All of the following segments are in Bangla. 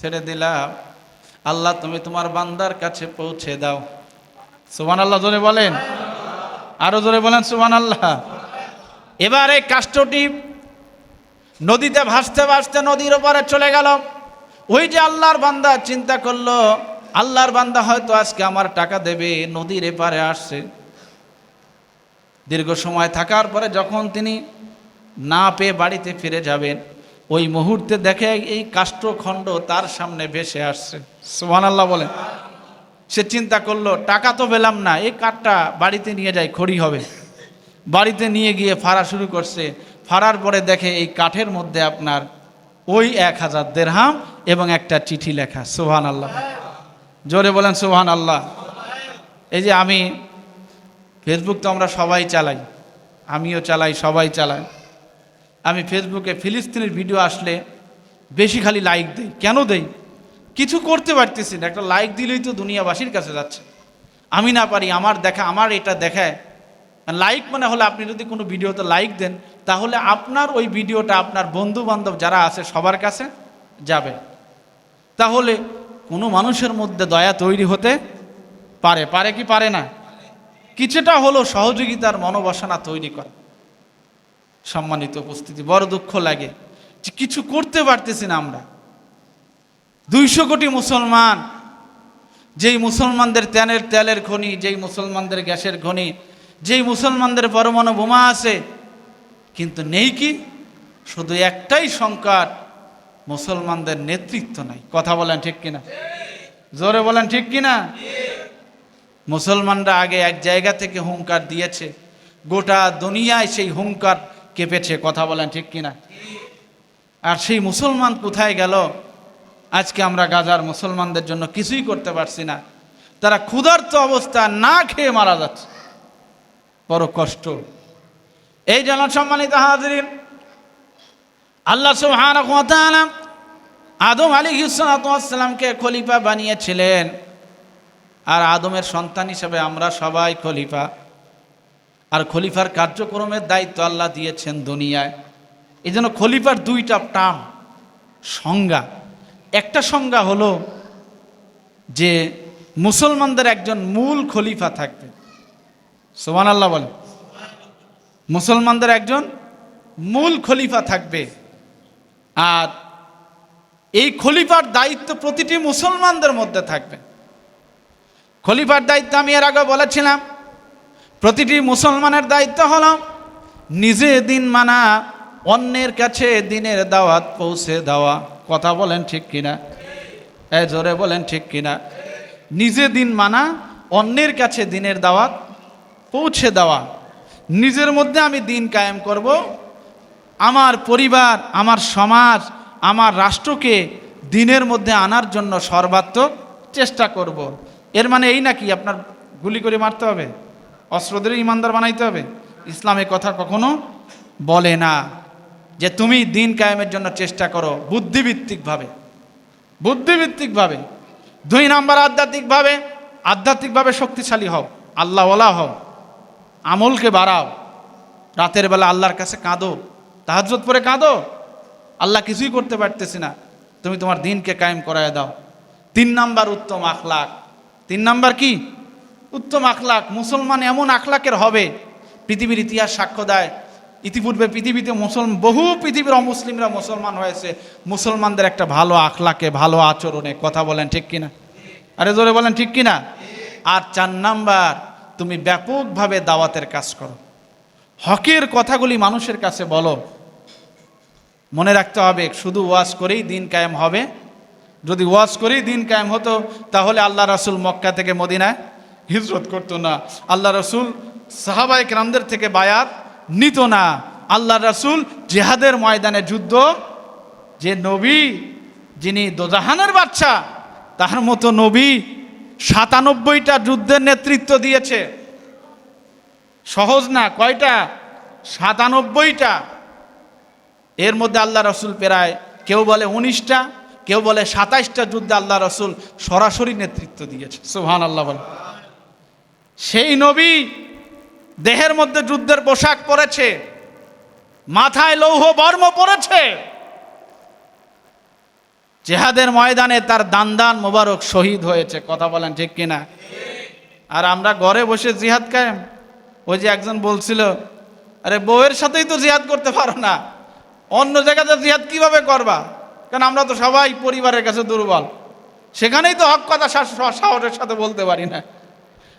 ছেড়ে দিলাম। আল্লাহ, তুমি তোমার বান্দার কাছে পৌঁছে দাও। সুবান আল্লাহ জোরে বলেন। আরও জোরে বলেন সুবান আল্লাহ এবার এই কাষ্টটি নদীতে ভাসতে ভাসতে নদীর ওপারে চলে গেল। ওই যে আল্লাহর বান্দা চিন্তা করল, আল্লাহর বান্দা হয়তো আজকে আমার টাকা দেবে, নদীর এপারে আসছে। দীর্ঘ সময় থাকার পরে যখন তিনি না পেয়ে বাড়িতে ফিরে যাবেন ওই মুহূর্তে দেখে এই কাষ্ঠখণ্ড তার সামনে ভেসে আসছে। সুহান আল্লাহ বলেন সে চিন্তা করল, টাকা তো পেলাম না, এই কাঠটা বাড়িতে নিয়ে যাই, খড়ি হবে। বাড়িতে নিয়ে গিয়ে ফাড়া শুরু করছে। ফাড়ার পরে দেখে এই কাঠের মধ্যে আপনার ওই এক হাজার দেড়হাম এবং একটা চিঠি লেখা সোহান আল্লাহ জোরে বলেন সোহান আল্লাহ এই যে আমি ফেসবুক তো আমরা সবাই চালাই। আমিও চালাই, সবাই চালাই আমি ফেসবুকে ফিলিস্তিনের ভিডিও আসলে বেশি খালি লাইক দেই। কেন দেই? কিছু করতে পারতেছি না। একটা লাইক দিলেই তো দুনিয়াবাসীর কাছে যাচ্ছে। আমি না পারি, আমার দেখা, আমার এটা দেখায়। লাইক মানে হলে আপনি যদি কোনো ভিডিওতে লাইক দেন, তাহলে আপনার ওই ভিডিওটা আপনার বন্ধু বান্ধব যারা আছে সবার কাছে যাবে। তাহলে কোনো মানুষের মধ্যে দয়া তৈরি হতে পারে পারে কি পারে না? কিছুটা হলো সহযোগিতার মনোবাসনা তৈরি করে। সম্মানিত উপস্থিতি, বড় দুঃখ লাগে যে কিছু করতে পারতেছি না আমরা। দুইশো কোটি মুসলমান, যেই মুসলমানদের তেলের তেলের খনি, যেই মুসলমানদের গ্যাসের খনি, যেই মুসলমানদের পরমাণু বোমা আছে, কিন্তু নেই কি? শুধু একটাই সংকট, মুসলমানদের নেতৃত্ব নাই। কথা বলেন ঠিক কিনা? জোরে বলেন ঠিক কিনা? মুসলমানরা আগে এক জায়গা থেকে হুঙ্কার দিয়েছে, গোটা দুনিয়ায় সেই হুঙ্কার কেঁপেছে, কথা বলেন ঠিক কিনা? আর সেই মুসলমান কোথায় গেল? আজকে আমরা গাজার মুসলমানদের জন্য কিছুই করতে পারছি না। তারা ক্ষুধার্ত অবস্থা না খেয়ে মারা যাচ্ছে। বড় কষ্ট। এই জন্য সম্মানিত হাজরিন, আল্লাহ তাআলা আদম আলাইহিসসালামকে খলিফা বানিয়েছিলেন। আর আদমের সন্তান হিসেবে আমরা সবাই খলিফা। আর খলিফার কার্যক্রমের দায়িত্ব আল্লাহ দিয়েছেন দুনিয়ায়। এই জন্য খলিফার দুইটা টার্ম সংজ্ঞা। একটা সংজ্ঞা হলো যে মুসলমানদের একজন মূল খলিফা থাকবে সোমান আল্লাহ বলে মুসলমানদের একজন মূল খলিফা থাকবে। আর এই খলিফার দায়িত্ব প্রতিটি মুসলমানদের মধ্যে থাকবে। খলিফার দায়িত্ব আমি এর আগে বলেছিলাম প্রতিটি মুসলমানের দায়িত্ব হল নিজে দিন মানা, অন্যের কাছে দিনের দাওয়াত পৌঁছে দেওয়া। কথা বলেন ঠিক কিনা? এ, জোরে বলেন ঠিক কিনা? নিজে দিন মানা, অন্যের কাছে দিনের দাওয়াত পৌঁছে দেওয়া। নিজের মধ্যে আমি দিন কায়েম করব। আমার পরিবার, আমার সমাজ, আমার রাষ্ট্রকে দিনের মধ্যে আনার জন্য সর্বাত্মক চেষ্টা করব। এর মানে এই নাকি? আপনার গুলি করে মারতে হবে? অস্ত্রদের ইমানদার বানাইতে হবে। ইসলামে কথা কখনো বলে না যে তুমি দিন কায়েমের জন্য চেষ্টা করো বুদ্ধিভিত্তিকভাবে। বুদ্ধিভিত্তিকভাবে। দুই নাম্বার আধ্যাত্মিকভাবে আধ্যাত্মিকভাবে শক্তিশালী হও, আল্লাহওয়ালা হও, আমলকে বাড়াও। রাতের বেলা আল্লাহর কাছে কাঁদো তাহাজত পরে কাঁদো। আল্লাহ কিছুই করতে পারতেছি না, তুমি তোমার দিনকে কায়েম করায় দাও। তিন নাম্বার উত্তম আখলাক। তিন নাম্বার কি? উত্তম আখলাক, মুসলমান এমন আখলাকের হবে, পৃথিবীর ইতিহাস সাক্ষ্য দেয়। ইতিপূর্বে পৃথিবীতে মুসলমান, বহু পৃথিবীর অমুসলিমরা মুসলমান হয়েছে। মুসলমানদের একটা ভালো আখলাকে, ভালো আচরণে কথা বলেন ঠিক কিনা? আরে জোরে বলেন ঠিক কিনা? আর চার নাম্বার, তুমি ব্যাপকভাবে দাওয়াতের কাজ করো। হকের কথাগুলি মানুষের কাছে বলো। মনে রাখতে হবে, শুধু ওয়াজ করেই দিন কায়েম হবে। যদি ওয়াজ করেই দিন কায়েম হতো, তাহলে আল্লাহ রাসুল মক্কা থেকে মদিনায় হিজরত করতো না। আল্লাহ রসুল সাহাবাই রামদের থেকে বায়াত নিত না। আল্লাহ রাসুল জেহাদের ময়দানে যুদ্ধ, যে নবী যিনি দোজাহানের বাচ্চা তাহার মতো নবী সাতানব্বইটা যুদ্ধের নেতৃত্ব দিয়েছে। সহজ না, কয়টা? সাতানব্বইটা। এর মধ্যে আল্লাহ রসুল প্রায় কেউ বলে উনিশটা, কেউ বলে সাতাইশটা যুদ্ধে আল্লাহ রসুল সরাসরি নেতৃত্ব দিয়েছে। সুহান আল্লাহ বলে সেই নবী দেহের মধ্যে যুদ্ধের পোশাক পরেছে, মাথায় লৌহ বর্ম পরেছে। জেহাদের ময়দানে তার দান্দান মোবারক শহীদ হয়েছে, কথা বলেন ঠিক কিনা? আর আমরা ঘরে বসে জিহাদ কায়েম। ওই যে একজন বলছিল, আরে বউয়ের সাথেই তো জিহাদ করতে পারো না, অন্য জায়গাতে জিহাদ কীভাবে করবা? কারণ আমরা তো সবাই পরিবারের কাছে দুর্বল, সেখানেই তো হক কথা সাহসের সাথে বলতে পারি না।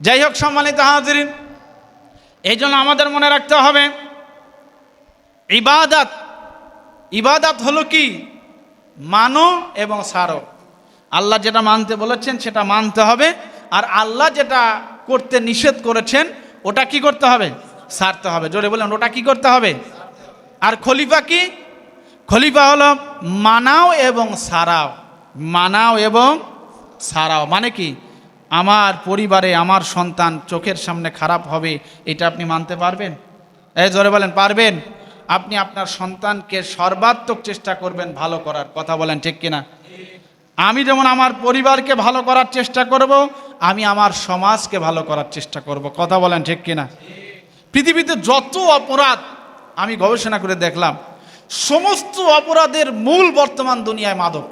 যাই হোক সম্মানিত হাজিরিন, এই জন্য আমাদের মনে রাখতে হবে, ইবাদাত ইবাদাত হলো কি? মানো এবং সারো। আল্লাহ যেটা মানতে বলেছেন সেটা মানতে হবে, আর আল্লাহ যেটা করতে নিষেধ করেছেন, ওটা কি করতে হবে? সারতে হবে। জোরে বলেন, ওটা কি করতে হবে? আর খলিফা কি? খলিফা হলো মানাও এবং সারাও। মানাও এবং সারাও। মানে কি? আমার পরিবারে আমার সন্তান চোখের সামনে খারাপ হবে, এটা আপনি মানতে পারবেন? এই জোরে বলেন, পারবেন? আপনি আপনার সন্তানকে সর্বাত্মক চেষ্টা করবেন ভালো করার, কথা বলেন ঠিক কিনা? আমি যেমন আমার পরিবারকে ভালো করার চেষ্টা করব, আমি আমার সমাজকে ভালো করার চেষ্টা করব, কথা বলেন ঠিক কিনা? পৃথিবীতে যত অপরাধ আমি গবেষণা করে দেখলাম, সমস্ত অপরাধের মূল বর্তমান দুনিয়ায় মাদক।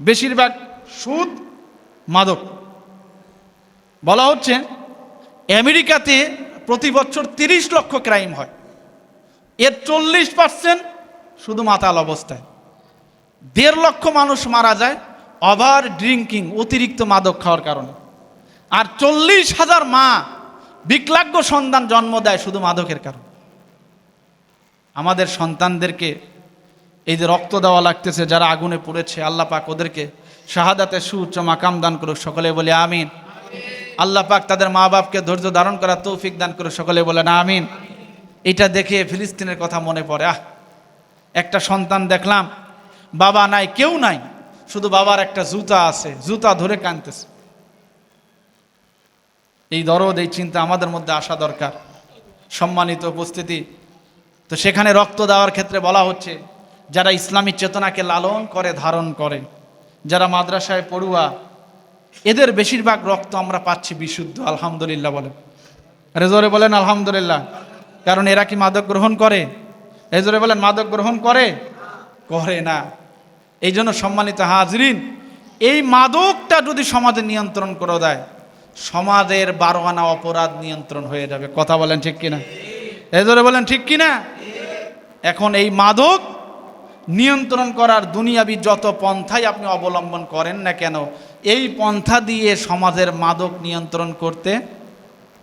বেশিরভাগ সুদ মাদক। বলা হচ্ছে, আমেরিকাতে প্রতি বছর তিরিশ লক্ষ ক্রাইম হয়। এর চল্লিশ পার্সেন্ট শুধু মাতাল অবস্থায়। দেড় লক্ষ মানুষ মারা যায় ওভার ড্রিঙ্কিং অতিরিক্ত মাদক খাওয়ার কারণে। আর চল্লিশ হাজার মা বিকলাঙ্গ সন্তান জন্ম দেয় শুধু মাদকের কারণে। আমাদের সন্তানদেরকে এই যে রক্ত দেওয়া লাগতেছে, যারা আগুনে পড়েছে, আল্লাহ পাক ওদেরকে শাহাদাতে সুউচ্চ মাকাম দান করুক সকলে বলে আমিন। আল্লাহ পাক তাদের মা বাপকে ধৈর্য ধারণ করা তৌফিক দান করুক সকলে বলে না আমিন। এটা দেখে ফিলিস্তিনের কথা মনে পড়ে, আহ! একটা সন্তান দেখলাম, বাবা নাই, কেউ নাই, শুধু বাবার একটা জুতা আছে, জুতা ধরে কানতেছে এই দরদ, এই চিন্তা আমাদের মধ্যে আসা দরকার, সম্মানিত উপস্থিতি। তো সেখানে রক্ত দেওয়ার ক্ষেত্রে বলা হচ্ছে, যারা ইসলামী চেতনাকে লালন করে, ধারণ করে যারা মাদ্রাসায় পড়ুয়া, এদের বেশিরভাগ রক্ত আমরা পাচ্ছি বিশুদ্ধ, আলহামদুলিল্লাহ বলেন। রেজরে বলেন আলহামদুলিল্লাহ। কারণ এরা কি মাদক গ্রহণ করে? রেজরে বলেন, মাদক গ্রহণ করে? করে না। এই জন্য সম্মানিত হাজরিন, এই মাদকটা যদি সমাজে নিয়ন্ত্রণ করে দেয়, সমাজের বারো আনা অপরাধ নিয়ন্ত্রণ হয়ে যাবে। কথা বলেন ঠিক কিনা? এই ধরে বলেন ঠিক কিনা? এখন এই মাদক নিয়ন্ত্রণ করার দুনিয়াবি যত পন্থাই আপনি অবলম্বন করেন না কেন, এই পন্থা দিয়ে সমাজের মাদক নিয়ন্ত্রণ করতে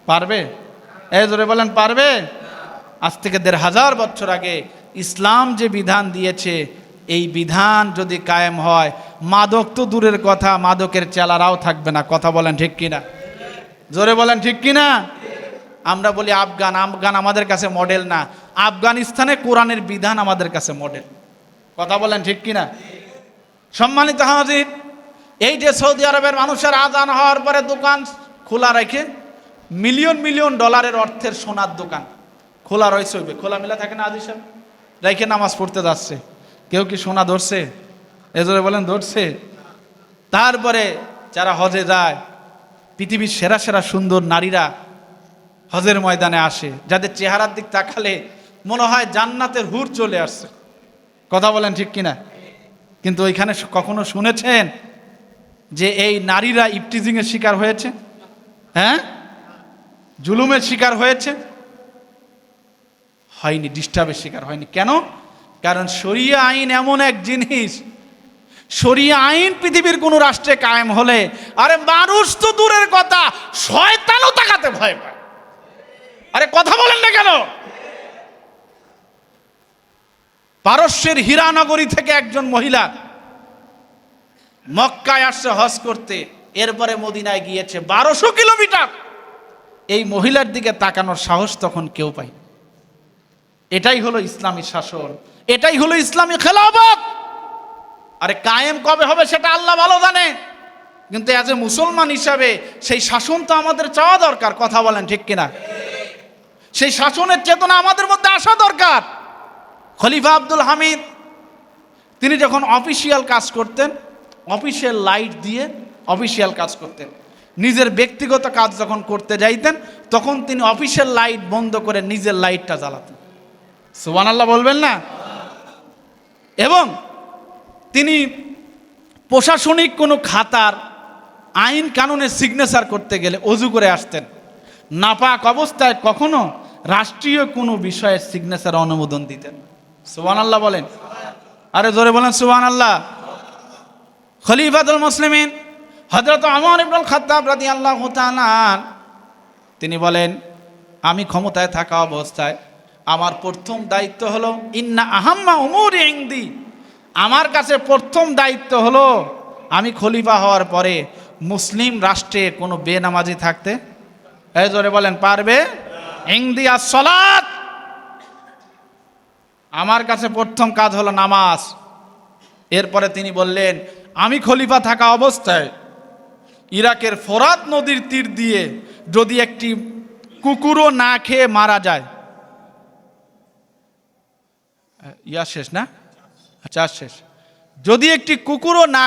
পারবে? এই ধরে বলেন, পারবে? আজ থেকে দেড় হাজার বছর আগে ইসলাম যে বিধান দিয়েছে, এই বিধান যদি কায়েম হয়, মাদক তো দূরের কথা, মাদকের চেলারাও থাকবে না। কথা বলেন ঠিক কিনা? জোরে বলেন ঠিক কিনা? আমরা বলি আফগান আফগান আমাদের কাছে মডেল না। আফগানিস্তানে কোরআনের বিধান আমাদের কাছে মডেল কথা বলেন ঠিক কিনা? সম্মানিত হাজির, এই যে সৌদি আরবের মানুষের আজান হওয়ার পরে দোকান খোলা রেখে মিলিয়ন মিলিয়ন ডলারের অর্থের সোনার দোকান খোলা রয়েছে খোলা মেলা থাকে না আদি সাহেব রেখে নামাজ পড়তে যাচ্ছে। কেউ কি সোনা ধরছে? এজরে বলেন, ধরছে? তারপরে যারা হজে যায়, পৃথিবীর সেরা সেরা সুন্দর নারীরা হজের ময়দানে আসে, যাদের চেহারার দিক তাকালে মনে হয় জান্নাতের হুর চলে আসছে। কথা বলেন ঠিক কিনা? কিন্তু ওইখানে কখনো শুনেছেন যে এই নারীরা ইপটিজিংয়ের শিকার হয়েছে? হ্যাঁ? জুলুমের শিকার হয়েছে? হয়নি, ডিস্টার্বের শিকার হয়নি। কেন? কারণ শরিয়া আইন এমন এক জিনিস। শরিয়া আইন পৃথিবীর কোনো রাষ্ট্রে কায়েম হলে, আরে মানুষ তো দূরের কথা, শয়তানও তাকাতে ভয় পায়। আরে কথা বলেন না কেন? পারস্যের হীরানগরী থেকে একজন মহিলা মক্কায় আসছে হজ করতে, এরপরে মদিনায় গিয়েছে। বারোশো কিলোমিটার। এই মহিলার দিকে তাকানোর সাহস তখন কেউ পাই এটাই হলো ইসলামী শাসন। এটাই হলো ইসলামী খেলাফত। আরে কায়েম কবে হবে সেটা আল্লাহ ভালো জানে। কিন্তু অ্যাজ এ মুসলমান হিসাবে সেই শাসন তো আমাদের চাওয়া দরকার, কথা বলেন ঠিক কিনা? সেই শাসনের চেতনা আমাদের মধ্যে আসা দরকার। খলিফা আব্দুল হামিদ, তিনি যখন অফিসিয়াল কাজ করতেন অফিসিয়াল লাইট দিয়ে অফিসিয়াল কাজ করতেন। নিজের ব্যক্তিগত কাজ যখন করতে যাইতেন, তখন তিনি অফিসিয়াল লাইট বন্ধ করে নিজের লাইটটা জ্বালাতেন। সুবান আল্লাহ বলবেন না? এবং তিনি প্রশাসনিক কোনো খাতার আইন কানুনের সিগনেচার করতে গেলে অজু করে আসতেন। নাপাক অবস্থায় কখনো রাষ্ট্রীয় কোনো বিষয়ের সিগনেচার অনুমোদন দিতেন সুবান আল্লাহ বলেন। আরে জোরে বলেন সুবান আল্লাহ খলিফাতুল মুসলিমিন হজরত আমর ইবনুল খাত্তাব রাদিয়াল্লাহু তাআলা তিনি বলেন, আমি ক্ষমতায় থাকা অবস্থায় আমার প্রথম দায়িত্ব হলো, ইন্না আহাম্মা উমুর ইংদি আমার কাছে প্রথম দায়িত্ব হলো, আমি খলিফা হওয়ার পরে মুসলিম রাষ্ট্রে কোনো বেনামাজি থাকতে? এই জোরে বলেন, পারবে? ইংদি আর সলাৎ আমার কাছে প্রথম কাজ হলো নামাজ। এরপরে তিনি বললেন, আমি খলিফা থাকা অবস্থায় ইরাকের ফরাত নদীর তীর দিয়ে যদি একটি কুকুরও না খেয়ে মারা যায়। ইয়া শেষ না? আচ্ছা শেষ। যদি একটি কুকুরও না